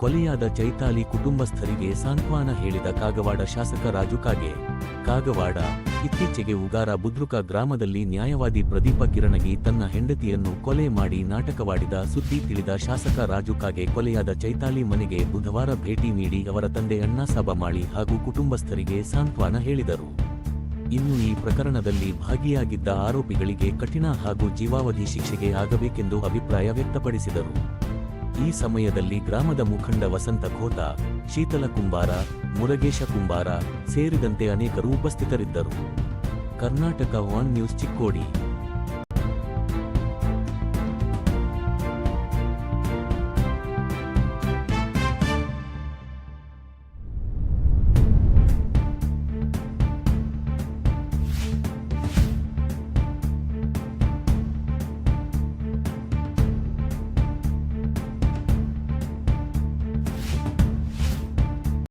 ಕೊಲೆಯಾದ ಚೈತಾಲಿ ಕುಟುಂಬಸ್ಥರಿಗೆ ಸಾಂತ್ವನ ಹೇಳಿದ ಕಾಗವಾಡ ಶಾಸಕ ರಾಜು ಕಾಗೆ. ಕಾಗವಾಡ ಇತ್ತೀಚೆಗೆ ಉಗಾರ ಬುದ್ರುಕ ಗ್ರಾಮದಲ್ಲಿ ನ್ಯಾಯವಾದಿ ಪ್ರದೀಪ ಕಿರಣಗಿ ತನ್ನ ಹೆಂಡತಿಯನ್ನು ಕೊಲೆ ಮಾಡಿ ನಾಟಕವಾಡಿದ ಸುದ್ದಿ ತಿಳಿದ ಶಾಸಕ ರಾಜು ಕಾಗೆ ಕೊಲೆಯಾದ ಚೈತಾಲಿ ಮನೆಗೆ ಬುಧವಾರ ಭೇಟಿ ನೀಡಿ ಅವರ ತಂದೆ ಅಣ್ಣಾ ಮಾಡಿ ಹಾಗೂ ಕುಟುಂಬಸ್ಥರಿಗೆ ಸಾಂತ್ವನ ಹೇಳಿದರು. ಇನ್ನು ಈ ಪ್ರಕರಣದಲ್ಲಿ ಭಾಗಿಯಾಗಿದ್ದ ಆರೋಪಿಗಳಿಗೆ ಕಠಿಣ ಹಾಗೂ ಜೀವಾವಧಿ ಶಿಕ್ಷೆಗೆ ಆಗಬೇಕೆಂದು ಅಭಿಪ್ರಾಯ ವ್ಯಕ್ತಪಡಿಸಿದರು. ಈ ಸಮಯದಲ್ಲಿ ಗ್ರಾಮದ ಮುಖಂಡ ವಸಂತ ಖೋತ, ಶೀತಲ ಕುಂಬಾರ, ಮುರಗೇಶ ಕುಂಬಾರ ಸೇರಿದಂತೆ ಅನೇಕರು ಉಪಸ್ಥಿತರಿದ್ದರು. Karnataka one news Chikkodi.